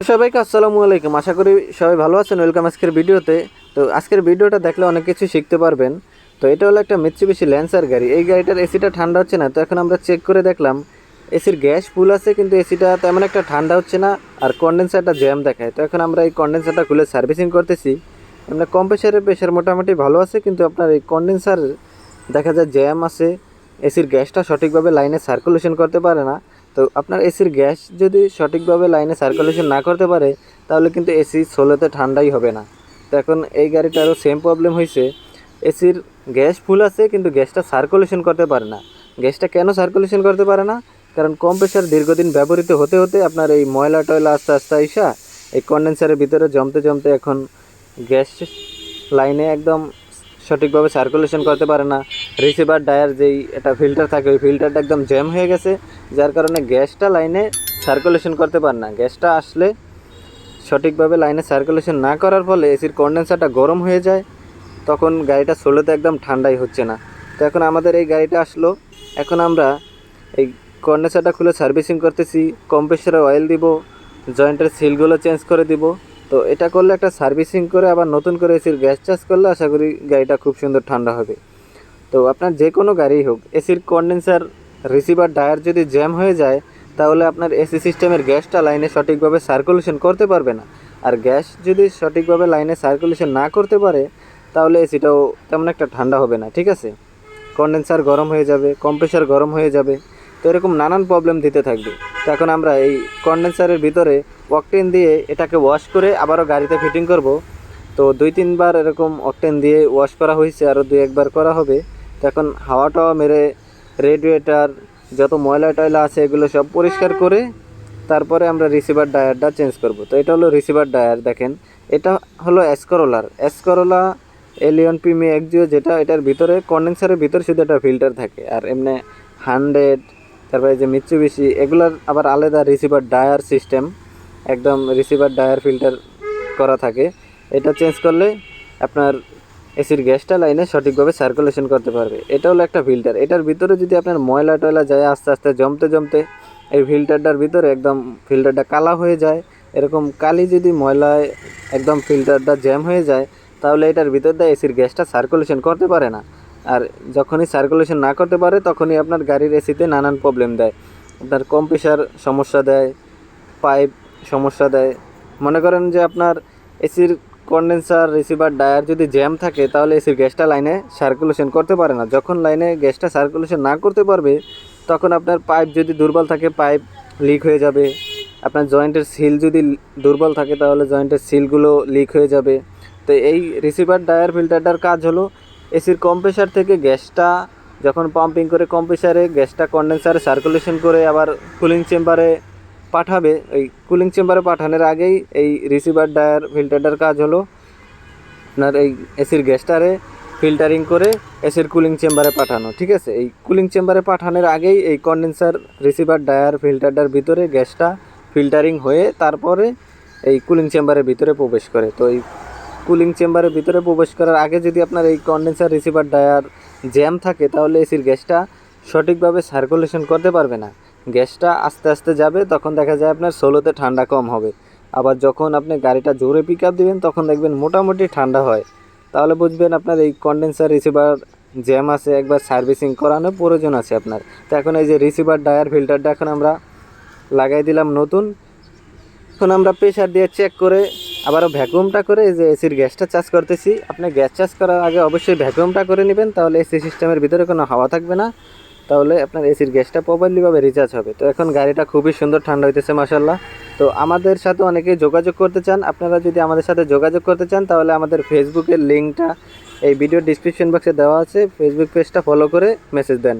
সবাইকে আসসালামু আলাইকুম। আশা করি সবাই ভালো আছেন। ওয়েলকাম আজকের ভিডিওতে। তো আজকের ভিডিওটা দেখলে অনেক কিছু শিখতে পারবেন। তো এটা হলো একটা মিৎসুবিশি ল্যান্সার গাড়ি। এই গাড়িটার এসিটা ঠান্ডা হচ্ছে না। তো এখন আমরা চেক করে দেখলাম এসির গ্যাস ফুল আছে, কিন্তু এসিটা তেমন একটা ঠান্ডা হচ্ছে না আর কন্ডেন্সারটা জ্যাম দেখায়। তো এখন আমরা এই কন্ডেন্সারটা খুলে সার্ভিসিং করতেছি। আমরা কম্প্রেসারের প্রেশার মোটামুটি ভালো আছে, কিন্তু আপনার এই কন্ডেন্সার দেখা যায় জ্যাম আছে। এসির গ্যাসটা সঠিকভাবে লাইনে সার্কুলেশন করতে পারে না। তো আপনার এসির গ্যাস যদি সঠিকভাবে লাইনে সার্কুলেশন না করতে পারে, তাহলে কিন্তু এসি সোলোতে ঠান্ডাই হবে না। তো এখন এই গাড়িটারও সেম প্রবলেম হয়েছে এসির গ্যাস ফুল আছে, কিন্তু গ্যাসটা সার্কুলেশন করতে পারে না। গ্যাসটা কেন সার্কুলেশন করতে পারে না? কারণ কম্প্রেসার দীর্ঘদিন ব্যবহৃত হতে হতে আপনার এই ময়লা টয়লা আস্তে আস্তে আইসা, এই কন্ডেন্সারের ভিতরে জমতে জমতে এখন গ্যাস লাইনে একদম সঠিকভাবে সার্কুলেশন করতে পারে না। রিসিভার ডায়ার যেই একটা ফিল্টার থাকে, ওই ফিল্টারটা একদম জ্যাম হয়ে গেছে, যার কারণে গ্যাসটা লাইনে সার্কুলেশন করতে পারে না। গ্যাসটা আসলে সঠিকভাবে লাইনে সার্কুলেশন না করার ফলে এসির কন্ডেন্সারটা গরম হয়ে যায়, তখন গাড়িটা সোলোতে একদম ঠান্ডাই হচ্ছে না। তো এখন আমাদের এই গাড়িটা আসলো। এখন আমরা এই কন্ডেন্সারটা খুলে সার্ভিসিং করতেছি কম্প্রেসারে অয়েল দিব জয়েন্টের সিলগুলো চেঞ্জ করে দিব। তো এটা করলে একটা সার্ভিসিং করে আবার নতুন করে এসির গ্যাস চার্জ করলে আশা করি গাড়িটা খুব সুন্দর ঠান্ডা হবে। তো আপনার যে কোনো গাড়ি হোক এসির কন্ডেন্সার রিসিভার ডায়ার যদি জ্যাম হয়ে যায়, তাহলে আপনার এসি সিস্টেমের গ্যাসটা লাইনে সঠিকভাবে সার্কুলেশন করতে পারবে না। আর গ্যাস যদি সঠিকভাবে লাইনে সার্কুলেশন না করতে পারে, তাহলে এসিটাও তেমন একটা ঠান্ডা হবে না, ঠিক আছে? কন্ডেন্সার গরম হয়ে যাবে কম্প্রেসার গরম হয়ে যাবে, তো এরকম নানান প্রবলেম দিতে থাকবে। তো এখন আমরা এই কন্ডেন্সারের ভিতরে অকটেন দিয়ে এটাকে ওয়াশ করে আবারও গাড়িতে ফিটিং করব। তো দুই তিনবার এরকম অকটেন দিয়ে ওয়াশ করা হয়েছে, আরও দুই একবার করা হবে। তো এখন হাওয়া টাওয়া মেরে রেডিয়েটার যত ময়লা টয়লা আছে এগুলো সব পরিষ্কার করে তারপরে আমরা রিসিভার ডায়ারটা চেঞ্জ করব। তো এটা হলো রিসিভার ডায়ার দেখেন। এটা হলো অ্যাসকরোলার অ্যাসকরোলা এলিয়ন পিমি একজিও যেটা এটার ভিতরে কন্ডেন্সারের ভিতরে শুধু একটা ফিল্টার থাকে। আর এমনি হান্ড্রেড তারপরে যে মিচ্ছুবিশি এগুলার আবার আলাদা রিসিভার ডায়ার সিস্টেম। একদম রিসিভার ডায়ার ফিল্টার করা থাকে। এটা চেঞ্জ করলে আপনার এসির গ্যাসটা লাইনে সঠিকভাবে সার্কুলেশন করতে পারবে। এটা হলো একটা ফিল্টার এটার ভিতরে যদি আপনার ময়লা টয়লা যায়, আস্তে আস্তে জমতে জমতে, এই ফিল্টারটার ভিতরে একদম ফিল্টারটা কালা হয়ে যায়। এরকম কালি যদি ময়লায় একদম ফিল্টারটা জ্যাম হয়ে যায়, তাহলে এটার ভিতর দিয়ে এসির গ্যাসটা সার্কুলেশন করতে পারে না। আর যখনই সার্কুলেশন না করতে পারে, তখনই আপনার গাড়ির এসিতে নানান প্রবলেম দেয়। আপনার কম্প্রেসার সমস্যা দেয় পাইপ সমস্যা দেয়। মনে করেন যে আপনার এসির কন্ডেন্সার রিসিভার ডায়ার যদি জ্যাম থাকে, তাহলে এসির গ্যাসটা লাইনে সার্কুলেশন করতে পারে না। যখন লাইনে গ্যাসটা সার্কুলেশন না করতে পারবে, তখন আপনার পাইপ যদি দুর্বল থাকে পাইপ লিক হয়ে যাবে। আপনার জয়েন্টের সিল যদি দুর্বল থাকে, তাহলে জয়েন্টের সিলগুলো লিক হয়ে যাবে। তো এই রিসিভার ডায়ার ফিল্টারটার কাজ হলো এসির কম্প্রেসার থেকে গ্যাসটা যখন পাম্পিং করে কম্প্রেসারে গ্যাসটা কন্ডেন্সারে সার্কুলেশন করে আবার কুলিং চেম্বারে পাঠাবে, এই কুলিং চেম্বারে পাঠানোর আগেই এই রিসিভার ডায়ার ফিল্টারটার কাজ হলো। আপনার এই এসির গ্যাসটারে ফিল্টারিং করে এসির কুলিং চেম্বারে পাঠানো, ঠিক আছে? এই কুলিং চেম্বারে পাঠানোর আগেই এই কন্ডেন্সার রিসিভার ডায়ার ফিল্টারটার ভিতরে গ্যাসটা ফিল্টারিং হয়ে তারপরে এই কুলিং চেম্বারের ভিতরে প্রবেশ করে। তো এই কুলিং চেম্বারের ভিতরে প্রবেশ করার আগে যদি আপনার এই কন্ডেন্সার রিসিভার ডায়ার জ্যাম থাকে, তাহলে এসির গ্যাসটা সঠিকভাবে সার্কুলেশন করতে পারবে না। গ্যাসটা আস্তে আস্তে যাবে, তখন দেখা যায় আপনার সোলোতে ঠান্ডা কম হবে। আবার যখন আপনি গাড়িটা জোরে পিক আপ দেবেন, তখন দেখবেন মোটামুটি ঠান্ডা হয়। তাহলে বুঝবেন আপনার এই কন্ডেন্সার রিসিভার জ্যাম আছে, একবার সার্ভিসিং করানো প্রয়োজন আছে আপনার। তো এখন এই যে রিসিভার ডায়ার ফিল্টারটা এখন আমরা লাগাই দিলাম নতুন। এখন আমরা প্রেশার দিয়ে চেক করে আবারও ভ্যাকুয়ামটা করে এই যে এসির গ্যাসটা চার্জ করতেছি। আপনি গ্যাস চার্জ করার আগে অবশ্যই ভ্যাকুয়ামটা করে নেবেন, তাহলে এসি সিস্টেমের ভিতরে কোনো হাওয়া থাকবে না। তাহলে আপনার এসির গ্যাসটা প্রপারলিভাবে রিচার্জ হবে। তো এখন গাড়িটা খুবই সুন্দর ঠান্ডা হইতেছে মাসাল্লাহ তো আমাদের সাথে অনেকেই যোগাযোগ করতে চান। আপনারা যদি আমাদের সাথে যোগাযোগ করতে চান, তাহলে আমাদের ফেসবুকের লিঙ্কটা এই ভিডিও ডিসক্রিপশন বক্সে দেওয়া আছে। ফেসবুক পেজটা ফলো করে মেসেজ দেন।